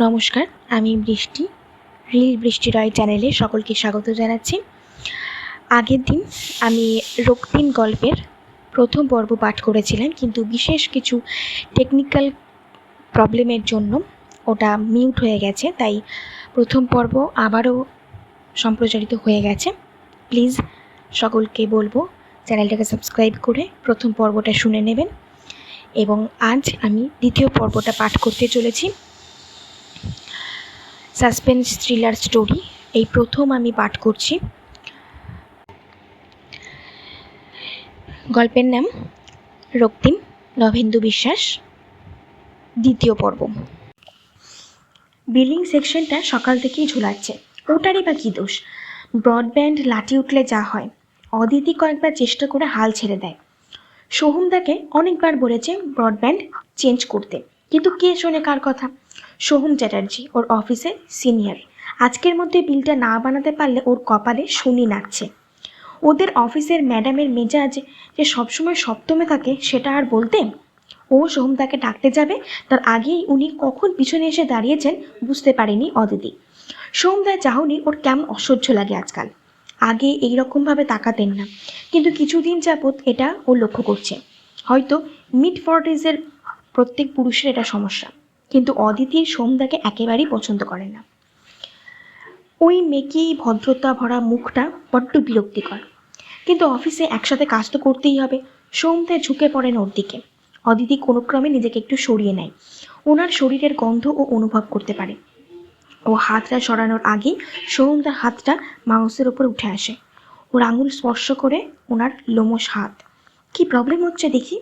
নমস্কার, আমি বৃষ্টি, রিল বৃষ্টি রয় চ্যানেলে সকলকে স্বাগত জানাচ্ছি। আগের দিন আমি রক্তিম গল্পের প্রথম পর্ব পাঠ করেছিলাম, কিন্তু বিশেষ কিছু টেকনিক্যাল প্রবলেমের জন্য ওটা মিউট হয়ে গেছে, তাই প্রথম পর্ব আবারও সম্প্রচারিত হয়ে গেছে। প্লিজ সকলকে বলব, চ্যানেলটাকে সাবস্ক্রাইব করে প্রথম পর্বটা শুনে নেবেন। এবং আজ আমি দ্বিতীয় পর্বটা পাঠ করতে চলেছি। সাসপেন্স থ্রিলার স্টোরি, এই প্রথম আমি পাঠ করছি। গল্পের নাম রক্তিম নভেন্দু বিশ্বাস, দ্বিতীয় পর্ব। বিল্ডিং সেকশনটা সকাল থেকেই ঝোলাচ্ছে। ওটারই বা কী দোষ? ব্রডব্যান্ড লাঠি উঠলে যা হয়, অদিতি কয়েকবার চেষ্টা করে হাল ছেড়ে দেয়। সোহমদাকে অনেকবার বলেছে ব্রডব্যান্ড চেঞ্জ করতে, কিন্তু কে শোনে কার কথা? সোহম চ্যাটার্জি, ওর অফিসে সিনিয়র। আজকের মধ্যে বিলটা না বানাতে পারলে ওর কপালে শনি নাচছে। ওদের অফিসের ম্যাডামের মেজাজ যে সবসময় সপ্তমে থাকে, সেটা আর বলতে? ও সোহম তাকে ডাকতে যাবে, তার আগেই উনি কখন পিছনে এসে দাঁড়িয়েছেন বুঝতে পারেনি অদিতি। সোহমদার চাহনি ওর কেমন অসহ্য লাগে আজকাল। আগে এই রকমভাবে তাকাতেন না, কিন্তু কিছুদিন যাবৎ এটা ও লক্ষ্য করছে। হয়তো মিড ফর্টিজের প্রত্যেক পুরুষের এটা সমস্যা। কিন্তু অদিতির সোমদাকে একেবারেই পছন্দ করে না। ওই মেকি ভদ্রতা ভরা মুখটা বড্ড বিরক্তিকর। কিন্তু অফিসে একসাথে কাজ তো করতেই হবে। সোমদা ঝুঁকে পড়েন ওর দিকে। অদিতি কোনো ক্রমে নিজেকে একটু সরিয়ে নেয়। ওনার শরীরের গন্ধ ও অনুভব করতে পারে। ও হাতটা সরানোর আগে সোহম তার হাতটা মাউসের ওপর উঠে আসে। ওর আঙুল স্পর্শ করে ওনার লোমশ হাত। কি প্রবলেম হচ্ছে দেখি?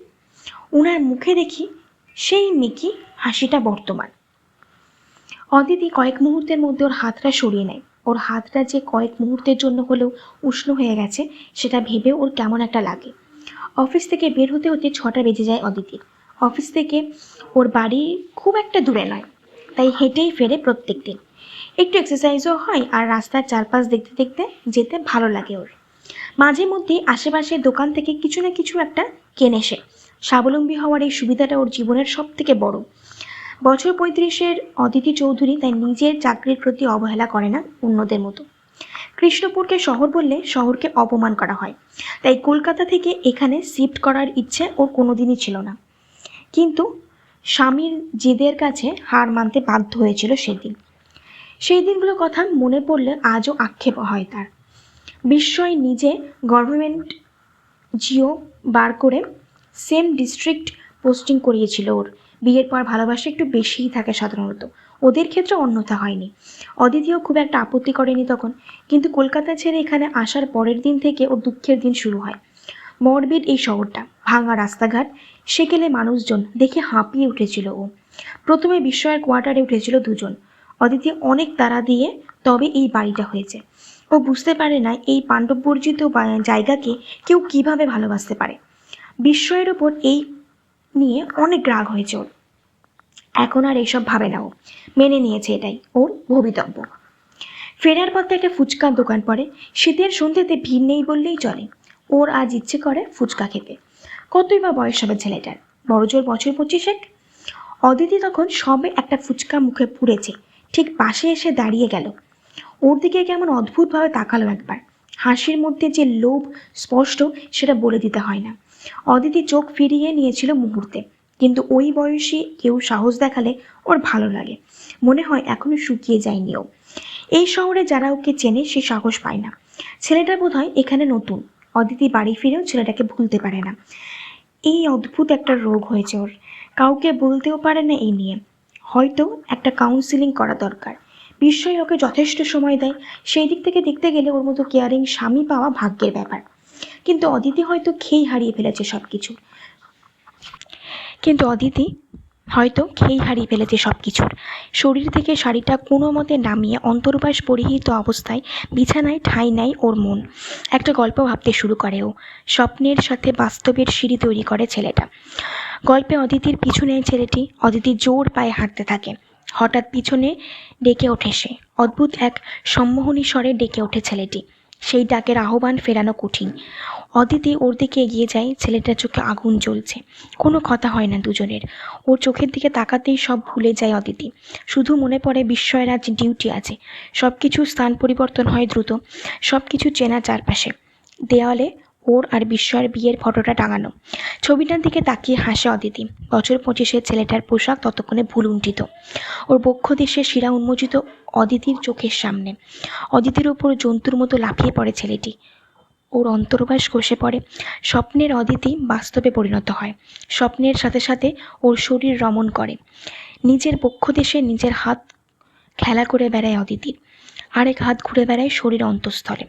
ওনার মুখে দেখি সেই মেকি হাসিটা বর্তমান। অদিতি কয়েক মুহূর্তের মধ্যে ওর হাতটা সরিয়ে নেয়। ওর হাতটা যে কয়েক মুহূর্তের জন্য হলেও উষ্ণ হয়ে গেছে, সেটা ভেবে ওর কেমন একটা লাগে। অফিস থেকে বের হতে হতে ছটা বেজে যায় অদিতির। অফিস থেকে ওর বাড়ি খুব একটা দূরে নয়, তাই হেঁটেই ফেরে প্রত্যেক দিন একটু এক্সারসাইজও হয় আর রাস্তার চারপাশ দেখতে দেখতে যেতে ভালো লাগে ওর। মাঝে মধ্যে আশেপাশের দোকান থেকে কিছু না কিছু একটা কেনে সে। স্বাবলম্বী হওয়ার এই সুবিধাটা ওর জীবনের সব থেকে বড়। বছর পঁয়ত্রিশের অদিতি চৌধুরী তাই নিজের চাকরির প্রতি অবহেলা করে না অন্যদের মতো। কৃষ্ণপুরকে শহর বললে শহরকে অপমান করা হয়। তাই কলকাতা থেকে এখানে শিফট করার ইচ্ছে ওর কোনোদিনই ছিল না। কিন্তু স্বামীর জেদের কাছে হার মানতে বাধ্য হয়েছিল সেদিন। সেই দিনগুলোর কথা মনে পড়লে আজও আক্ষেপ হয় তার। বিস্ময় নিজে গভর্নমেন্ট জিও বার করে সেম ডিস্ট্রিক্ট পোস্টিং করিয়েছিল ওর। বিয়ের পর ভালোবাসা একটু বেশিই থাকে সাধারণত। ওদের ক্ষেত্রে অন্যথা হয়নি। অদিতিও খুব একটা আপত্তি করেনি তখন। কিন্তু কলকাতা ছেড়ে এখানে আসার পরের দিন থেকে ওর দুঃখের দিন শুরু হয়। মরবিড এই শহরটা, ভাঙা রাস্তাঘাট, সেকেলে মানুষজন দেখে হাঁপিয়ে উঠেছিল ও। প্রথমে বিস্ময়ের কোয়ার্টারে উঠেছিল দুজন। অদিতি অনেক তাড়া দিয়ে তবে এই বাড়িটা হয়েছে। ও বুঝতে পারে না এই পাণ্ডববর্জিত বা- জায়গাকে কেউ কীভাবে ভালোবাসতে পারে। বিস্ময়ের ওপর এই নিয়ে অনেক রাগ হয়েছে ওর। এখন আর এইসব ভাবে না ও। মেনে নিয়েছে এটাই ওর ভবিতব্য। ফেরার পথে একটা ফুচকার দোকান পড়ে। শীতের সন্ধ্যেতে ভিড় নেই বললেই চলে। ওর আজ ইচ্ছে করে ফুচকা খেতে। কতই বা বয়স হবে ছেলেটার। বড়জোর বছর পঁচিশেক অদিতি তখন সবে একটা ফুচকা মুখে পুড়েছে। ঠিক পাশে এসে দাঁড়িয়ে গেল। ওর দিকে কেমন অদ্ভুতভাবে তাকালো একবার। হাসির মধ্যে যে লোভ স্পষ্ট সেটা বলে দিতে হয় না। অদিতি চোখ ফিরিয়ে নিয়েছিল মুহূর্তে। কিন্তু ওই বয়সী কেউ সাহস দেখালে ওর ভালো লাগে। মনে হয় এখনও শুকিয়ে যায়নি ও। এই শহরে যারা ওকে চেনে সে সাহস পায় না। ছেলেটা বোধ হয় এখানে নতুন। অদিতি বাড়ি ফিরেও ছেলেটাকে ভুলতে পারে না। এই অদ্ভুত একটা রোগ হয়েছে ওর। কাউকে বলতেও পারে না এই নিয়ে। হয়তো একটা কাউন্সিলিং করা দরকার। বিস্ময় ওকে যথেষ্ট সময় দেয়। সেই দিক থেকে দেখতে গেলে ওর মতো কেয়ারিং স্বামী পাওয়া ভাগ্যের ব্যাপার। কিন্তু অদিতি হয়তো খেই হারিয়ে ফেলেছে সব কিছু কিন্তু অদিতি হয়তো খেই হারিয়ে ফেলেছে সব কিছুর শরীর থেকে শাড়িটা কোনো মতে নামিয়ে অন্তর্বাস পরিহিত অবস্থায় বিছানায় ঠাঁই নেয় ওর মন। একটা গল্প ভাবতে শুরু করে ও। স্বপ্নের সাথে বাস্তবের সিঁড়ি তৈরি করে ছেলেটা। গল্পে অদিতির পিছনে ছেলেটি অদিতি জোর পায়ে হাঁটতে থাকে। হঠাৎ পিছনে ডেকে ওঠে সে। অদ্ভুত এক সম্মোহনী স্বরে ডেকে ওঠে ছেলেটি। সেই ডাকের আহ্বান ফেরানো কঠিন। অদিতি ওর দিকে এগিয়ে যায়, ছেলেটার চোখে আগুন জ্বলছে। কোনো কথা হয় না দুজনের। ওর চোখের দিকে তাকাতেই সব ভুলে যায় অদিতি। শুধু মনে পড়ে বিস্ময়ের আজ ডিউটি আছে। সব কিছু স্থান পরিবর্তন হয় দ্রুত। সব কিছু চেনা চারপাশে। দেওয়ালে ওর আর বিস্ময়ের বিয়ের ফটোটা টাঙানো। ছবিটার দিকে তাকিয়ে হাসে অদিতি। বছর পঁচিশের ছেলেটার পোশাক ততক্ষণে ভুল উন্ঠিত ওর বক্ষ দেশে শিরা উন্মোচিত অদিতির চোখের সামনে। অদিতির ওপর জন্তুর মতো লাফিয়ে পড়ে ছেলেটি। ওর অন্তর্বাস কষে পড়ে। স্বপ্নের অদিতি বাস্তবে পরিণত হয়। স্বপ্নের সাথে সাথে ওর শরীর রমণ করে। নিজের বক্ষ দেশে নিজের হাত খেলা করে বেড়ায় অদিতি। আরেক হাত ঘুরে বেড়ায় শরীর অন্তঃস্থলে।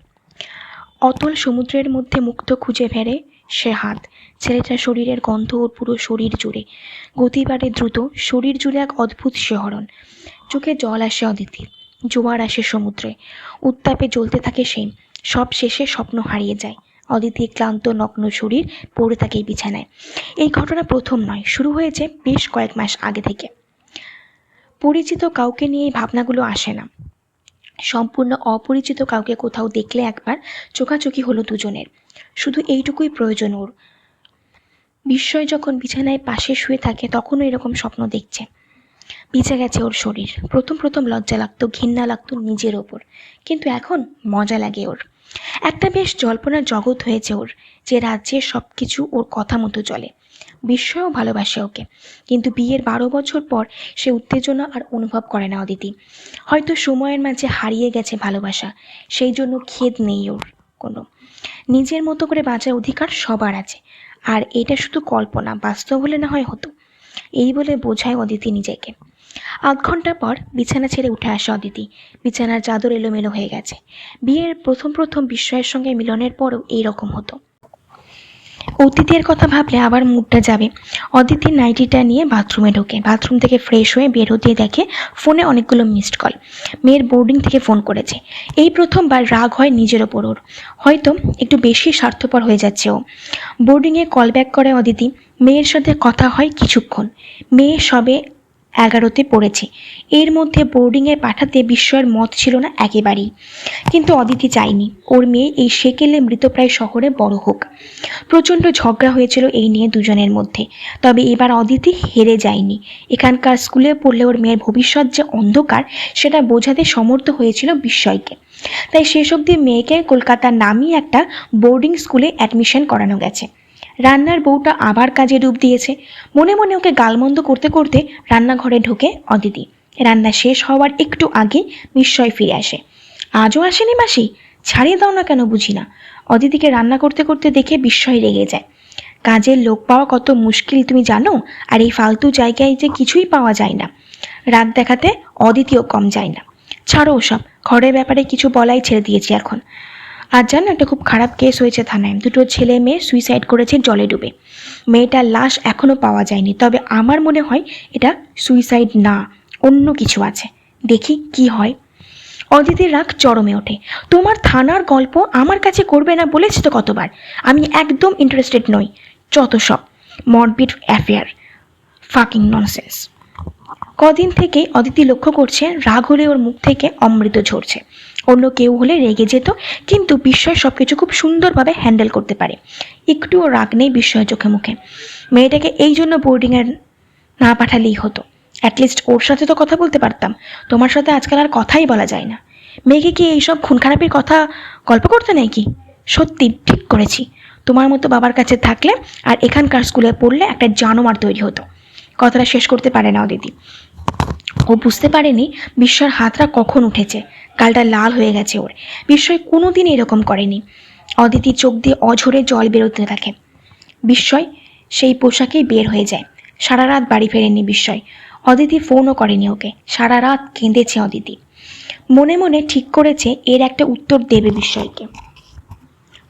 অতল সমুদ্রের মধ্যে মুক্ত খুঁজে ফেরে সে হাত। ছেলেটার শরীরের গন্ধ ওর পুরো শরীর জুড়ে। গতি বাড়ে দ্রুত শরীর জুড়ে এক অদ্ভুত শিহরণ। চোখে জল আসে অদিতির জোয়ার আসে সমুদ্রে। উত্তাপে জ্বলতে থাকে সেই সব শেষে স্বপ্ন হারিয়ে যায়। অদিতি ক্লান্ত, নগ্ন শরীর পড়ে থাকে বিছানায়। এই ঘটনা প্রথম নয়, শুরু হয়েছে বেশ কয়েক মাস আগে থেকে। পরিচিত কাউকে নিয়ে এই ভাবনাগুলো আসে না। সম্পূর্ণ অপরিচিত কাউকে কোথাও দেখলে একবার চোখাচোখি হলো দুজনের। শুধু এইটুকুই প্রয়োজন ওর। বিস্ময় যখন বিছানায় পাশে শুয়ে থাকে, তখনও এরকম স্বপ্ন দেখছে। ভিজে গেছে ওর শরীর। প্রথম প্রথম লজ্জা লাগতো, ঘৃণা লাগতো নিজের ওপর। কিন্তু এখন মজা লাগে ওর। একটা বেশ জল্পনার জগৎ হয়েছে ওর, যে রাজ্যে সব কিছু ওর কথা মতো চলে। বিস্ময়ও ভালোবাসে ওকে। কিন্তু বিয়ের বারো বছর পর সে উত্তেজনা আর অনুভব করে না অদিতি। হয়তো সময়ের মাঝে হারিয়ে গেছে ভালোবাসা, সেই জন্য খেদ নেই ওর কোনো। নিজের মতো করে বাঁচার অধিকার সবার আছে। আর এটা শুধু কল্পনা, বাস্তব হলে না হয় হতো। এই বলে বোঝায় অদিতি নিজেকে। আধ ঘণ্টা পর বিছানা ছেড়ে উঠে আসে অদিতি। বিছানার চাদর এলোমেলো হয়ে গেছে। বিয়ের প্রথম প্রথম বিস্ময়ের সঙ্গে মিলনের পরও এই রকম হতো। অতীতের কথা ভাবলে আবার মুডটা যাবে। অদিতি নাইটিটা নিয়ে বাথরুমে ঢোকে। বাথরুম থেকে ফ্রেশ হয়ে বের হতে দেখে ফোনে অনেকগুলো মিসড কল মেয়ের বোর্ডিং থেকে ফোন করেছে। এই প্রথমবার রাগ হয় নিজের ওপর ওর। হয়তো একটু বেশি স্বার্থপর হয়ে যাচ্ছে ও। বোর্ডিংয়ে কল ব্যাক করে অদিতি। মেয়ের সাথে কথা হয় কিছুক্ষণ। মেয়ে সবে এগারোতে পড়েছে। এর মধ্যে বোর্ডিংয়ে পাঠাতে বিস্ময়ের মত ছিল না একেবারেই। কিন্তু অদিতি চায়নি। ওর মেয়ে এই সেকেলে মৃতপ্রায় শহরে বড় হোক। প্রচণ্ড ঝগড়া হয়েছিল এই নিয়ে দুজনের মধ্যে। তবে এবার অদিতি হেরে যায়নি। এখানকার স্কুলে পড়লে ওর মেয়ের ভবিষ্যৎ যে অন্ধকার, সেটা বোঝাতে সমর্থ হয়েছিল বিস্ময়কে। তাই শেষ অবধি মেয়েকে কলকাতার নামই একটা বোর্ডিং স্কুলে অ্যাডমিশন করানো গেছে। রান্নার বউটা আবার কাজে ডুব দিয়েছে। মনে মনে ওকে গালমন্দ করতে করতে রান্নাঘরে ঢোকে অদিতি। রান্না শেষ হওয়ার একটু আগে বিস্ময় ফিরে আসে। আজও আসেনি মাসি? ছাড়িয়ে দাও না কেন বুঝি না। অদিতিকে রান্না করতে করতে দেখে বিস্ময় রেগে যায়। কাজের লোক পাওয়া কত মুশকিল তুমি জানো? আর এই ফালতু জায়গায় যে কিছুই পাওয়া যায় না। রাত দেখাতে অদিতিও কম যায় না। ছাড়ো ওসব, ঘরের ব্যাপারে কিছু বলাই ছেড়ে দিয়েছি এখন। আর জানো, একটা খুব খারাপ কেস হয়েছে থানায়। দুটো ছেলে মেয়ে সুইসাইড করেছে জলে ডুবে। মেয়েটার লাশ এখনও পাওয়া যায়নি। তবে আমার মনে হয় এটা সুইসাইড না, অন্য কিছু আছে। দেখি কি হয়। অদিতির রাগ চরমে ওঠে। তোমার থানার গল্প আমার কাছে করবে না বলেছি তো কতবার? আমি একদম ইন্টারেস্টেড নই। যত সব মরবিড অ্যাফেয়ার ফাকিং ননসেন্স কদিন থেকে অদিতি লক্ষ্য করছে, রাগ হলে ওর মুখ থেকে অমৃত ঝরছে। অন্য কেউ হলে রেগে যেত, কিন্তু বিস্ময় সব কিছু খুব সুন্দরভাবে হ্যান্ডেল করতে পারে। একটুও রাগ নেই বিস্ময় চোখে মুখে। মেয়েটাকে এই জন্য বোর্ডিংয়ে না পাঠালেই হতো। অ্যাটলিস্ট ওর সাথে তো কথা বলতে পারতাম। তোমার সাথে আজকাল আর কথাই বলা যায় না। মেয়েকে কি এইসব খুন খারাপের কথা গল্প করতে নেই কি সত্যি ঠিক করেছি। তোমার মতো বাবার কাছে থাকলে আর এখানকার স্কুলে পড়লে একটা জানোয়ার তৈরি হতো। কথাটা শেষ করতে পারে না অদিতি। ও বুঝতে পারেনি বিস্ময়ের হাতটা কখন উঠেছে। গালটা লাল হয়ে গেছে ওর। বিস্ময় কোনোদিন এরকম করেনি। অদিতি চোখ দিয়ে অঝরে জল বেরোতে থাকে। বিস্ময় সেই পোশাকেই বের হয়ে যায়। সারা রাত বাড়ি ফেরেনি বিস্ময়। অদিতি ফোনও করেনি ওকে। সারা রাত কেঁদেছে অদিতি। মনে মনে ঠিক করেছে এর একটা উত্তর দেবে বিস্ময়কে।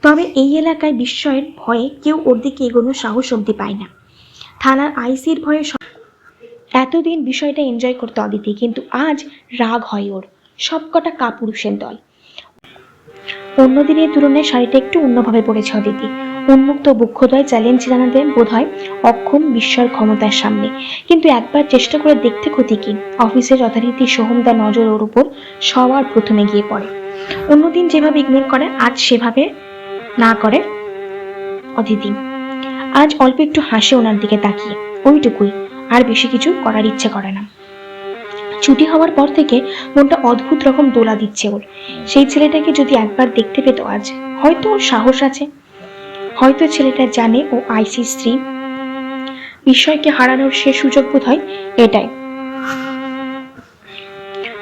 তবে এই এলাকায় বিস্ময়ের ভয়ে কেউ ওর দিকে এগোনোর সাহস অবধি পায় না। থানার আইসির ভয়ে এতদিন বিষয়টা এনজয় করতো অদিতি কিন্তু আজ রাগ হয় ওর। সবকটা কাপুরুষের দল। অন্য দিনের তুলনায় শাড়িটা একটু অন্যভাবে পড়েছে অদিতি উন্মুক্ত বক্ষদয় চ্যালেঞ্জ জানাতে বোধ হয় অক্ষম বিস্ময়ের ক্ষমতার সামনে। কিন্তু একবার চেষ্টা করে দেখতে ক্ষতি কি? অফিসের যথারীতি সোহমদা নজর ওর উপর সবার প্রথমে গিয়ে পড়ে। অন্যদিন যেভাবে ইগনোর করে, আজ সেভাবে না করে অদিতি আজ অল্প একটু হাসে ওনার দিকে তাকিয়ে। ওইটুকুই। আর বেশি কিছু করার ইচ্ছে করে না। ছুটি হওয়ার পর থেকে মনটা অদ্ভুত রকম দোলা দিচ্ছে ওর। সেই ছেলেটাকে যদি একবার দেখতে পেত আজ, হয়তো ওর সাহস আছে। হয়তো ছেলেটা জানে ও আইসি স্ত্রী। বিস্ময়কে হারানোর সে সুযোগ বোধ হয় এটাই।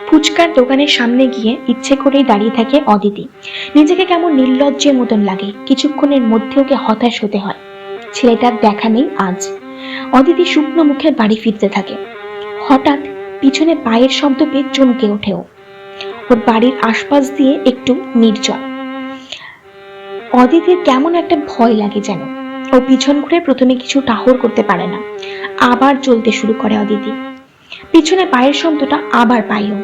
ফুচকার দোকানের সামনে গিয়ে ইচ্ছে করেই দাঁড়িয়ে থাকে অদিতি। নিজেকে কেমন নির্লজ্জের মতন লাগে, কিছুক্ষণের মধ্যে ওকে হতাশ হতে হয়। ছেলেটার দেখা নেই আজ। অদিতি শুকনো মুখে বাড়ি ফিরতে থাকে। হঠাৎ পিছনে পায়ের শব্দ পেয়ে চমকে ওঠে ওর বাড়ির আশপাশ দিয়ে একটু নির্জন। অদিতির কেমন একটা ভয় লাগে যেন। ও পিছন ঘুরে প্রথমে কিছু টাহর করতে পারে না। আবার চলতে শুরু করে অদিতি। পিছনে পায়ের শব্দটা আবার পাইও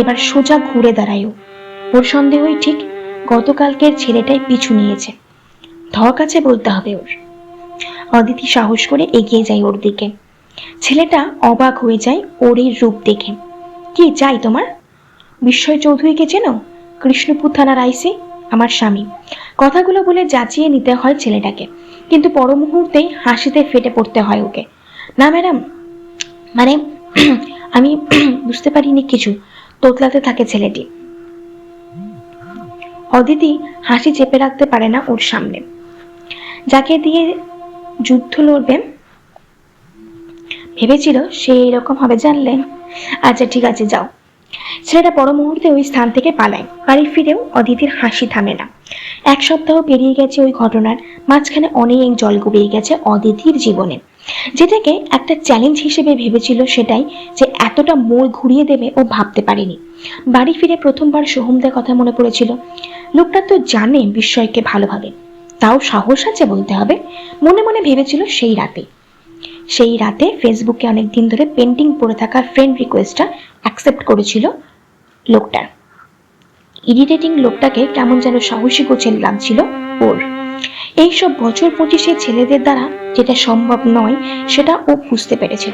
এবার সোজা ঘুরে দাঁড়ায়ও ওর সন্দেহই ঠিক গতকালকের ছেলেটাই পিছু নিয়েছে। ধক আছে বলতে হবে ওর। অদিতি সাহস করে এগিয়ে যায় ওর দিকে। ছেলেটা অবাক হয়ে যায় ওর এই রূপ দেখে। কি চাই তোমার? বিস্ময় চৌধুরীকে চেনো? কৃষ্ণপুর থানার আইসি, আমার স্বামী। কথাগুলো বলে যাচিয়ে নিতে হয় ছেলেটাকে। কিন্তু পর মুহূর্তেই হাসিতে ফেটে পড়তে হয় ওকে। না ম্যাডাম মানে আমি বুঝতে পারিনি কিছু। তোতলাতে থাকে ছেলেটি। অদিতি হাসি চেপে রাখতে পারে না ওর সামনে। যাকে দিয়ে যুদ্ধ লড়বে? ভেবেছিল সে এরকম হবে, জানলে। আচ্ছা ঠিক আছে, যাও। ছেলেটা পর মুহূর্তে ওই স্থান থেকে পালায়। বাড়ি ফিরেও অদিতির হাসি থামে না। এক সপ্তাহ পেরিয়ে গেছে ওই ঘটনার, মাঝখানে অনেক জল গড়িয়ে গেছে অদিতির জীবনে। যেটাকে একটা চ্যালেঞ্জ হিসেবে ভেবেছিল সেটাই যে এতটা মোড় ঘুরিয়ে দেবে ও ভাবতে পারেনি। বাড়ি ফিরে প্রথমবার সোহমদের কথা মনে পড়েছিল। লোকটা তো জানে বিস্ময়কে ভালোভাবে। তাও সাহস আছে বলতে হবে। মনে মনে ভেবেছিল সেই রাতে। সেই রাতে ফেসবুকে অনেক দিন ধরে পেন্টিং পড়ে থাকা ফ্রেন্ড রিকোয়েস্টটা অ্যাকসেপ্ট করেছিল লোকটার ইরিটেটিং লোকটাকে কেমন যেন সাহসী গোছের লাগছিল ওর। এইসব বছর পঁচিশে ছেলেদের দ্বারা যেটা সম্ভব নয়, সেটা ও বুঝতে পেরেছিল।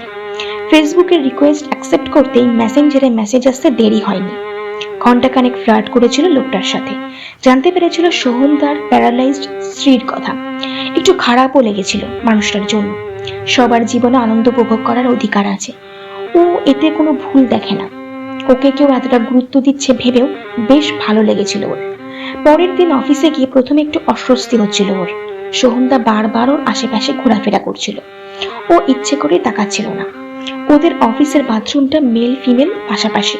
ফেসবুকের রিকোয়েস্ট অ্যাকসেপ্ট করতেই মেসেঞ্জারে মেসেজ আসতে দেরি হয়নি। ঘন্টাখানেক ফ্লার্ট করেছিল লোকটার সাথে। জানতে পেরেছিল সোহম তার প্যারালাইজড স্ত্রীর কথা। একটু খারাপও লেগেছিল মানুষটার জন্য। সবার জীবনে আনন্দ উপভোগ করার অধিকার আছে। ও এতে কোনো ভুল দেখে না। ওকে কেউ এতটা গুরুত্ব দিচ্ছে ভেবেও বেশ ভালো লেগেছিল ওর। পরের দিন অফিসে গিয়ে প্রথমে একটু অস্বস্তি হচ্ছিল ওর। সোহমদা বারবার ওর আশেপাশে ঘোরাফেরা করছিল। ও ইচ্ছে করে তাকাচ্ছিল না। ওদের অফিসের বাথরুমটা মেল ফিমেল পাশাপাশি।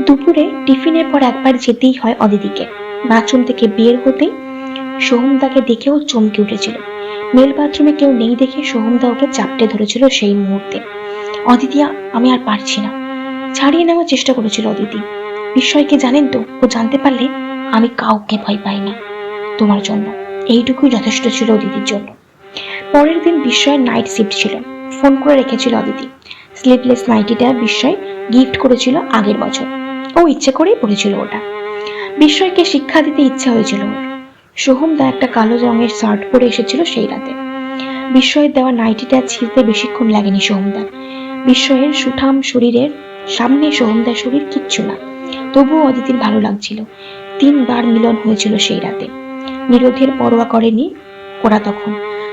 দুপুরে টিফিনের পর একবার যেতেই হয় অদিতিকে। বাথরুম থেকে বের হতেই সোহমদাকে দেখেও চমকে উঠেছিল। মেল বাথরুমে কেউ নেই দেখে সোহমদা ওকে চাপটে ধরেছিল সেই মুহূর্তে। অদিতি, আমি আর পারছি না। ছাড়িয়ে নেওয়ার চেষ্টা করেছিল অদিতি। বিস্ময়কে জানেন তো, ও জানতে পারলে আমি কাউকে ভয় পাই না। তোমার জন্য। এইটুকুই যথেষ্ট ছিল অদিতির জন্য। পরের দিন বিস্ময়ের নাইট শিফট ছিল। ফোন করে রেখেছিল অদিতি। স্লিপলেস নাইটিটা বিস্ময় গিফট করেছিল আগের বছর। ও ইচ্ছে করেই পড়েছিল ওটা। বিস্ময়কে শিক্ষা দিতে ইচ্ছা হয়েছিল ওর। সোহম দা একটা কালো রঙের শার্ট পরে এসেছিল সেই রাতে। বিস্ময়ের দেওয়া নাইটিটা ছিঁড়তে বেশিক্ষণ লাগেনি সোহমদার। বিস্ময়ের সুঠাম শরীরের সামনে সোহমদার শরীর কিচ্ছু না, তবুও অদিতির ভালো লাগছিল। তিনবার মিলন হয়েছিল সেই রাতে। নিরোধের পরোয়া করেনি ওরা তখন।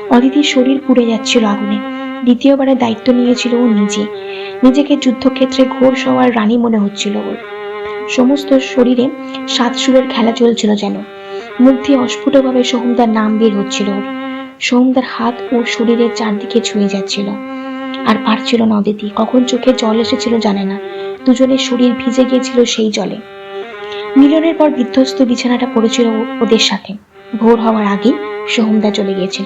অদিতির শরীর পুড়ে যাচ্ছিল আগুনে। দ্বিতীয়বারের দায়িত্ব নিয়েছিল ও নিজে। নিজেকে যুদ্ধক্ষেত্রে ঘোর সওয়ার রানী মনে হচ্ছিল ওর। সমস্ত শরীরে সাত সুরের খেলা চলছিল যেন। মুখ দিয়ে অস্ফুটভাবে সোহমদার নাম বের হচ্ছিল ওর। সোহমদার হাত ওর শরীরের চারদিকে ছুঁয়ে যাচ্ছিল। আর পারছিল না অদিতি, কখন চোখে জল এসেছিল জানে না। দুজনের শরীর ভিজে গিয়েছিল সেই জলে। মিলনের পর বিধ্বস্ত বিছানাটা পড়েছিল ও- ওদের সাথে। ভোর হওয়ার আগেই সোহমদা চলে গিয়েছিল।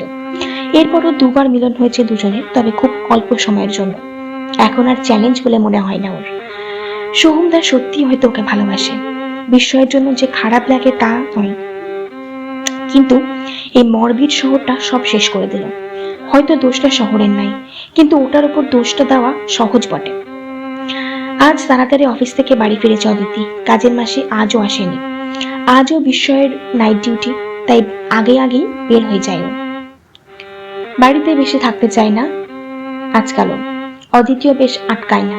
এরপরও দুবার মিলন হয়েছে দুজনের, তবে খুব অল্প সময়ের জন্য। এখন আর চ্যালেঞ্জ বলে মনে হয় না ওর। সোহমদা সত্যি হয়তো ওকে ভালোবাসে। বিস্ময়ের জন্য যে খারাপ লাগে তা নয়। কিন্তু এই মরবিড শহরটা সব শেষ করে দিল। হয়তো দোষটা শহরের নাই, কিন্তু ওটার উপর দোষটা দেওয়া সহজ বটে। আজ তাড়াতাড়ি অফিস থেকে বাড়ি ফিরেছে অদিতি। কাজের মাসে আজও আসেনি। আজও বিস্ময়ের নাইট ডিউটি তাই আগে আগেই বের হয়ে যায় বাড়িতে বেশি থাকতে চায় না, আজকালও। অদ্বিতীয় বেশ আটকায় না।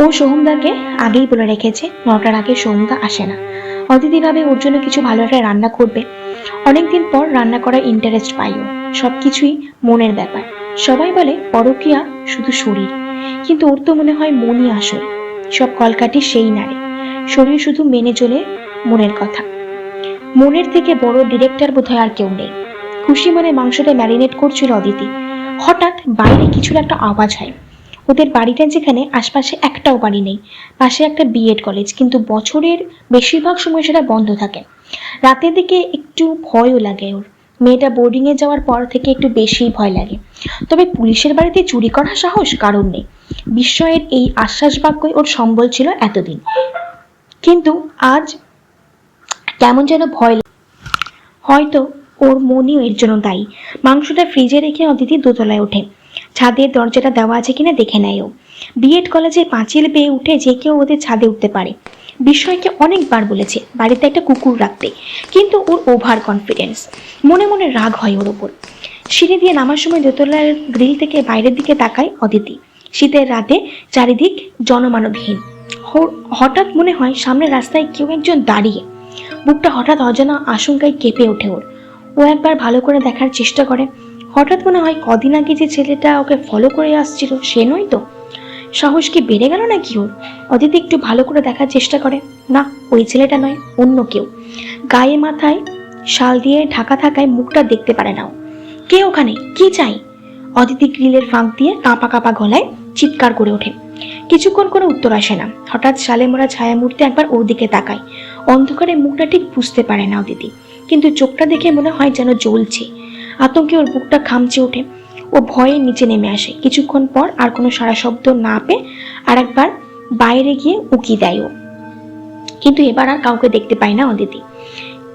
ও সোহমদাকে আগেই বলে রেখেছে নটার আগে সোহমদা আসে না। অদিতি ভাবে ওর জন্য কিছু ভালো একটা রান্না করবে। অনেকদিন পর রান্না করার ইন্টারেস্ট পাই ও। সবকিছুই মনের ব্যাপার। সবাই বলে, পরকিয়া শুধু শরীর। কিন্তু ওর তো মনে হয় মনই আসল। সব কলকাঠি সেই নারে। শরীর শুধু মেনে চলে মনের কথা। মনের থেকে বড় ডিরেক্টর বোধহয় আর কেউ নেই। খুশি মনে মাংসটা ম্যারিনেট করছিল অদিতি। হঠাৎ বাইরে কিছুর একটা আওয়াজ হয়। ওদের বাড়িটা যেখানে, আশপাশে একটাও বাড়ি নেই। পাশে একটা বিএড কলেজ কিন্তু বছরের বেশিরভাগ সময় সেটা বন্ধ থাকে। রাতের দিকে একটু ভয়ও লাগে ওর। মেয়েটা বোর্ডিংয়ে যাওয়ার পর থেকে একটু বেশি ভয় লাগে। তবে পুলিশের বাড়িতে চুরি করার সাহস কারণ নেই। বিস্ময়ের এই আশ্বাস বাক্যই ওর সম্বল ছিল এতদিন। কিন্তু আজ কেমন যেন ভয় হয়তো ওর মনই এর জন্য দায়ী। মাংসটা ফ্রিজে রেখে অদিতি দোতলায় ওঠে। ছাদের দরজাটা দেওয়া আছে কিনা দেখে নেয় ও বিএড কলেজের পাঁচিল বেয়ে উঠে যে কেউ ওদের ছাদে উঠতে পারে। বিস্ময়কে অনেকবার বলেছে বাড়িতে একটা কুকুর রাখতে, কিন্তু ওর ওভার কনফিডেন্স মনে মনে রাগ হয় ওর ওপর। সিঁড়ি দিয়ে নামার সময় দোতলার গ্রিল থেকে বাইরের দিকে তাকায় অদিতি। শীতের রাতে চারিদিক জনমানবহীন। হঠাৎ মনে হয় সামনের রাস্তায় কেউ একজন দাঁড়িয়ে। বুকটা হঠাৎ অজানা আশঙ্কায় কেঁপে ওঠে ওর। ও একবার ভালো করে দেখার চেষ্টা করে। হঠাৎ মনে হয় কদিন আগে যে ছেলেটা ওকে ফলো করে আসছিল, সে নয় তো? সাহস কি বেড়ে গেল নাকি ওর? অদিতি একটু ভালো করে দেখার চেষ্টা করে। না, ওই ছেলেটা নয়, অন্য কেউ। গায়ে মাথায় শাল দিয়ে ঢাকা থাকায় মুখটা দেখতে পারে না কে ওখানে? কি চাই? অদিতি গ্রিলের ফাঁক দিয়ে কাঁপা কাঁপা গলায় চিৎকার করে ওঠে। কিছুক্ষণ করে উত্তর আসে না। হঠাৎ শালে মোড়া ছায়া মূর্তি একবার ওর দিকে তাকায়। অন্ধকারে মুখটা ঠিক বুঝতে পারে না অদিতি। কিন্তু চোখটা দেখে মনে হয় যেন জ্বলছে। আতঙ্কে ওর বুকটা খামচে ওঠে। ও ভয়ে নিচে নেমে আসে। কিছুক্ষণ পর আর কোনো সারা শব্দ না পেয়ে আর একবার বাইরে গিয়ে উকি দেয় ও। কিন্তু এবার আর কাউকে দেখতে পায় না অদিতি।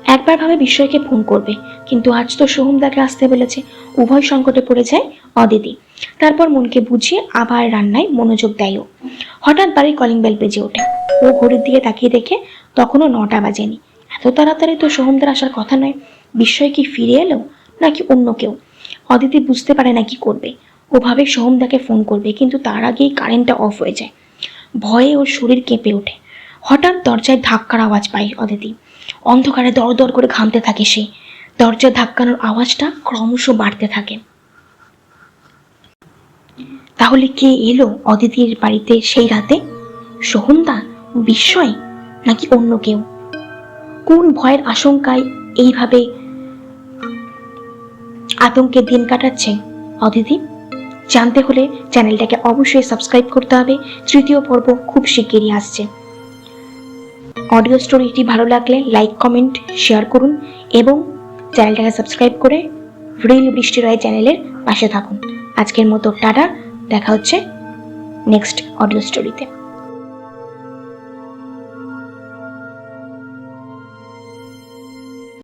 একবার ভাবে বিস্ময়কে ফোন করবে। কিন্তু আজ তো সোহমদাকে আসতে বলেছে। উভয় সংকটে পড়ে যায় অদিতি। তারপর মনকে বুঝিয়ে আবার রান্নায় মনোযোগ দেয় ও। হঠাৎ বাড়ির কলিং বেল বেজে ওঠে। ও ঘড়ির দিকে তাকিয়ে দেখে তখনও নটা বাজেনি। এত তাড়াতাড়ি তো সোহমদার আসার কথা নয়। বিস্ময় কি ফিরে এলো? নাকি অন্য কেউ? অদিতি বুঝতে পারে না কি করবে। ও ভাবে সোহমদাকে ফোন করবে, কিন্তু তার আগেই কারেন্টটা অফ হয়ে যায়। ভয়ে ওর শরীর কেঁপে ওঠে। হঠাৎ দরজায় ধাক্কার আওয়াজ পায় অদিতি। অন্ধকারে দর দর করে ঘামতে থাকে সে। দরজা ধাক্কানোর আওয়াজটা ক্রমশ বাড়তে থাকে। তাহলে কে এলো অদিতির বাড়িতে সেই রাতে? সোহমদা বিস্ময়? নাকি অন্য কেউ? কোন ভয়ের আশঙ্কায় এইভাবে আতঙ্কে দিন কাটাচ্ছে। অদিতি, জানতে হলে চ্যানেলটাকে অবশ্যই সাবস্ক্রাইব করতে হবে। তৃতীয় পর্ব খুব শিগগিরই আসছে। অডিও স্টোরিটি ভালো লাগলে লাইক, কমেন্ট, শেয়ার করুন এবং চ্যানেলটাকে সাবস্ক্রাইব করে রিল বৃষ্টি রয় চ্যানেলের পাশে থাকুন। আজকের মতো টাটা, দেখা হচ্ছে নেক্সট অডিও স্টোরিতে।